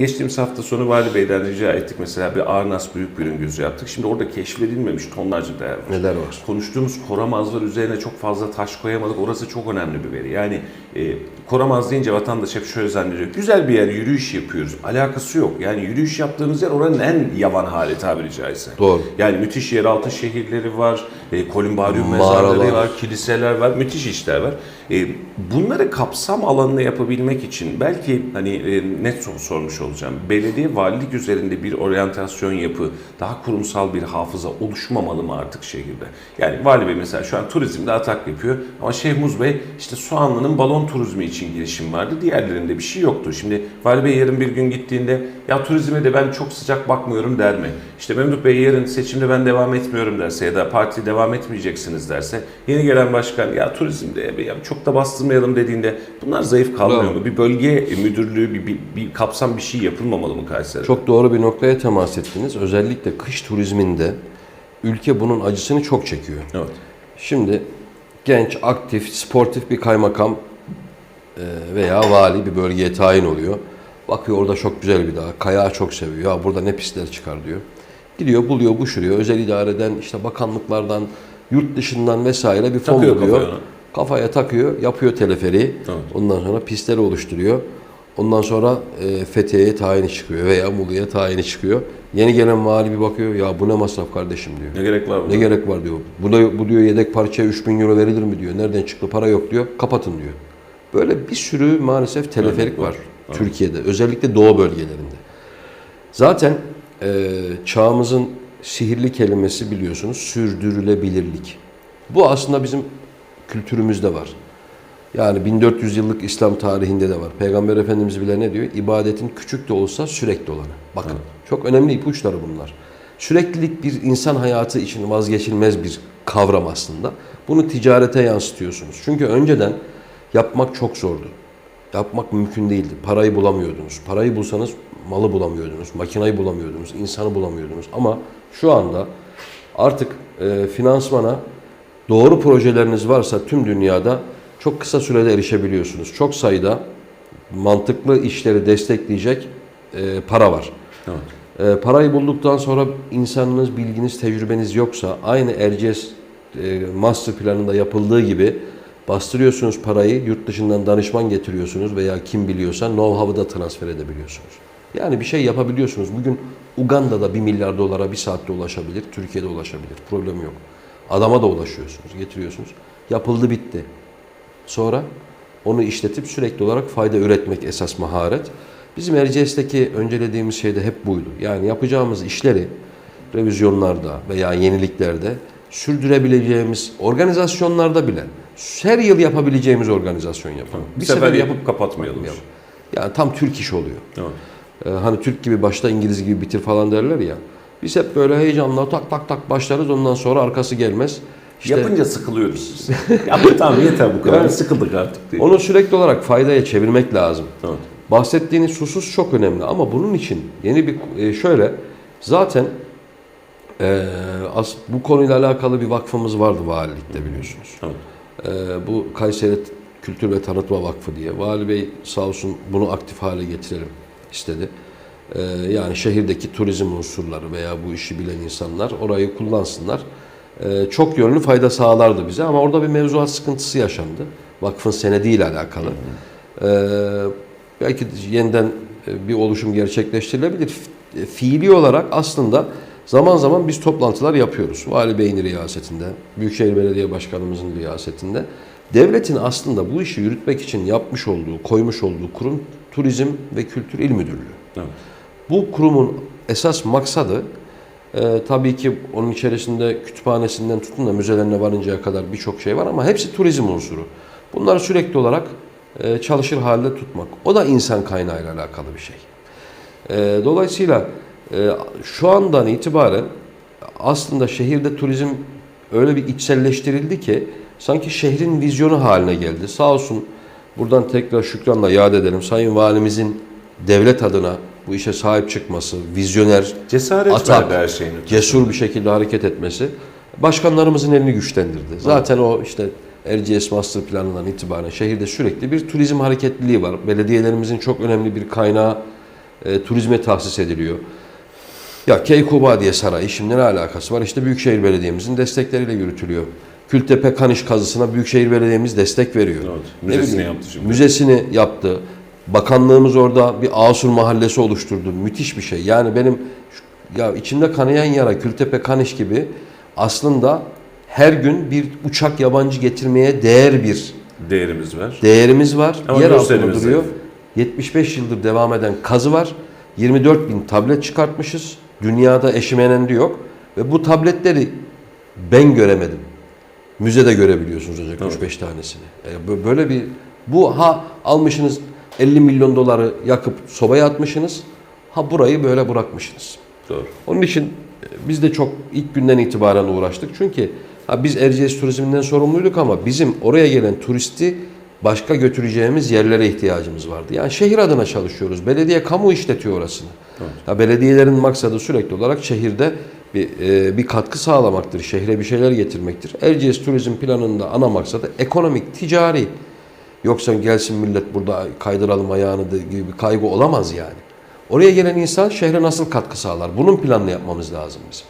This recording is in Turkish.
Geçtiğimiz hafta sonu Vali Bey'den rica ettik mesela bir Arnas büyük bir gözü yaptık. Şimdi orada keşfedilmemiş tonlarca değer var. Neler var? Konuştuğumuz koramazlar üzerine çok fazla taş koyamadık. Orası çok önemli bir veri. Yani e, koramaz deyince vatandaş hep şöyle zannediyor. Güzel bir yer yürüyüş yapıyoruz. Alakası yok. Yani yürüyüş yaptığımız yer oranın en yavan hali tabiri caizse. Doğru. Yani müthiş yeraltı şehirleri var, e, kolumbarium mezarları var, kiliseler var, müthiş işler var. E, bunları kapsam alanına yapabilmek için belki hani e, net soru sormuş olacağım. Belediye valilik üzerinde bir oryantasyon yapı, daha kurumsal bir hafıza oluşmamalı mı artık şehirde? Yani vali bey mesela şu an turizmde atak yapıyor ama Şeyh Muz Bey işte Soğanlı'nın balon turizmi için girişim vardı. Diğerlerinde bir şey yoktu. Şimdi vali bey yarın bir gün gittiğinde ya turizme de ben çok sıcak bakmıyorum der mi? İşte Memduh Bey yarın seçimde ben devam etmiyorum derse ya da parti devam etmeyeceksiniz derse yeni gelen başkan ya turizmde ya çok da bastırmayalım dediğinde bunlar zayıf kalmıyor mu? Bir bölge müdürlüğü, bir, bir, bir kapsam bir şey yapılmamalı mı Kayseri'de? Çok doğru bir noktaya temas ettiniz. Özellikle kış turizminde ülke bunun acısını çok çekiyor. Evet. Şimdi genç, aktif, sportif bir kaymakam e, veya vali bir bölgeye tayin oluyor. Bakıyor orada çok güzel bir dağ, kayağı çok seviyor. Ya burada ne pistler çıkar diyor. Gidiyor, buluyor, buşuruyor. Özel idareden, işte bakanlıklardan, yurt dışından vesaire bir fon Takıyor buluyor. kafaya. Kafaya takıyor, yapıyor teleferiği. Evet. Ondan sonra pistleri oluşturuyor. Ondan sonra e, Fethiye'ye tayini çıkıyor veya Muğla'ya tayini çıkıyor. Yeni gelen vali bir bakıyor, ya bu ne masraf kardeşim diyor. Ne gerek var buna? Ne gerek var diyor. Bu, da, bu diyor yedek parçaya 3000 euro verilir mi diyor. Nereden çıktı para yok diyor. Kapatın diyor. Böyle bir sürü maalesef teleferik Örnek var. var Türkiye'de. Özellikle doğu bölgelerinde. Zaten e, çağımızın sihirli kelimesi biliyorsunuz sürdürülebilirlik. Bu aslında bizim kültürümüzde var. Yani 1400 yıllık İslam tarihinde de var. Peygamber Efendimiz bile ne diyor? İbadetin küçük de olsa sürekli olanı. Bakın çok önemli ipuçları bunlar. Süreklilik bir insan hayatı için vazgeçilmez bir kavram aslında. Bunu ticarete yansıtıyorsunuz. Çünkü önceden yapmak çok zordu. Yapmak mümkün değildi. Parayı bulamıyordunuz. Parayı bulsanız malı bulamıyordunuz. Makinayı bulamıyordunuz. insanı bulamıyordunuz. Ama şu anda artık e, finansmana doğru projeleriniz varsa tüm dünyada çok kısa sürede erişebiliyorsunuz. Çok sayıda mantıklı işleri destekleyecek e, para var. Evet. E, parayı bulduktan sonra insanınız, bilginiz, tecrübeniz yoksa aynı Erciyes e, master planında yapıldığı gibi bastırıyorsunuz parayı, yurt dışından danışman getiriyorsunuz veya kim biliyorsa know-how'ı da transfer edebiliyorsunuz. Yani bir şey yapabiliyorsunuz. Bugün Uganda'da 1 milyar dolara bir saatte ulaşabilir, Türkiye'de ulaşabilir. Problem yok. Adama da ulaşıyorsunuz, getiriyorsunuz. Yapıldı bitti. Sonra onu işletip sürekli olarak fayda üretmek esas maharet. Bizim Erciyes'teki öncelediğimiz şey de hep buydu. Yani yapacağımız işleri revizyonlarda veya yeniliklerde sürdürebileceğimiz organizasyonlarda bile her yıl yapabileceğimiz organizasyon yapalım. Bir sefer yapıp kapatmayalım. Yani tam Türk iş oluyor. Evet. Ee, hani Türk gibi başta İngiliz gibi bitir falan derler ya. Biz hep böyle heyecanla tak tak tak başlarız ondan sonra arkası gelmez. İşte Yapınca sıkılıyoruz. Yapın tamam yeter bu kadar. Yani- Sıkıldık artık diye. onu sürekli olarak faydaya çevirmek lazım. Evet. Bahsettiğiniz husus çok önemli ama bunun için yeni bir e, şöyle zaten e, as, bu konuyla alakalı bir vakfımız vardı valilikte biliyorsunuz. Evet. E, bu Kayseri Kültür ve Tanıtma Vakfı diye. Vali Bey sağ olsun bunu aktif hale getirelim istedi. E, yani şehirdeki turizm unsurları veya bu işi bilen insanlar orayı kullansınlar. E, çok yönlü fayda sağlardı bize ama orada bir mevzuat sıkıntısı yaşandı. Vakfın senediyle alakalı. E, belki yeniden e, bir oluşum gerçekleştirilebilir. Fi- Fiili olarak aslında zaman zaman biz toplantılar yapıyoruz. Vali Bey'in riyasetinde, Büyükşehir Belediye Başkanımızın riyasetinde. Devletin aslında bu işi yürütmek için yapmış olduğu, koymuş olduğu kurum Turizm ve Kültür İl Müdürlüğü. Evet. Bu kurumun esas maksadı e, tabii ki onun içerisinde kütüphanesinden tutun da müzelerine varıncaya kadar birçok şey var ama hepsi turizm unsuru. Bunları sürekli olarak e, çalışır halde tutmak. O da insan kaynağıyla alakalı bir şey. E, dolayısıyla e, şu andan itibaren aslında şehirde turizm öyle bir içselleştirildi ki sanki şehrin vizyonu haline geldi. Sağ olsun buradan tekrar şükranla yad edelim. Sayın Valimizin devlet adına bu işe sahip çıkması, vizyoner, Cesaret Atak, her şeyin. cesur bir şekilde hareket etmesi başkanlarımızın elini güçlendirdi. Zaten o işte Erciyes Master Planı'ndan itibaren şehirde sürekli bir turizm hareketliliği var. Belediyelerimizin çok önemli bir kaynağı e, turizme tahsis ediliyor. Ya Keykubadiye Sarayı şimdi ne alakası var? İşte Büyükşehir Belediye'mizin destekleriyle yürütülüyor. Kültepe Kaniş kazısına Büyükşehir Belediye'miz destek veriyor. Evet, müzesini bileyim, yaptı şimdi. Müzesini yaptı. Bakanlığımız orada bir Asur mahallesi oluşturdu. Müthiş bir şey. Yani benim ya içimde kanayan yara Kültepe Kaniş gibi aslında her gün bir uçak yabancı getirmeye değer bir Değerimiz var. değerimiz var. Ama yer altında duruyor. zayıf. 75 yıldır devam eden kazı var. 24 bin tablet çıkartmışız. Dünyada eşimenendi yok. Ve bu tabletleri ben göremedim. Müzede görebiliyorsunuz ancak Evet. 3-5 tanesini. Yani bö- böyle bir bu ha almışsınız 50 milyon doları yakıp sobaya atmışsınız. Ha burayı böyle bırakmışsınız. Doğru. Onun için e, biz de çok ilk günden itibaren uğraştık. Çünkü ha biz Erciyes turizminden sorumluyduk ama bizim oraya gelen turisti başka götüreceğimiz yerlere ihtiyacımız vardı. Yani şehir adına çalışıyoruz. Belediye kamu işletiyor orasını. Ya belediyelerin maksadı sürekli olarak şehirde bir, e, bir katkı sağlamaktır. Şehre bir şeyler getirmektir. Erciyes turizm planında ana maksadı ekonomik, ticari. Yoksa gelsin millet burada kaydıralım ayağını gibi bir kaygı olamaz yani. Oraya gelen insan şehre nasıl katkı sağlar? Bunun planını yapmamız lazım bizim.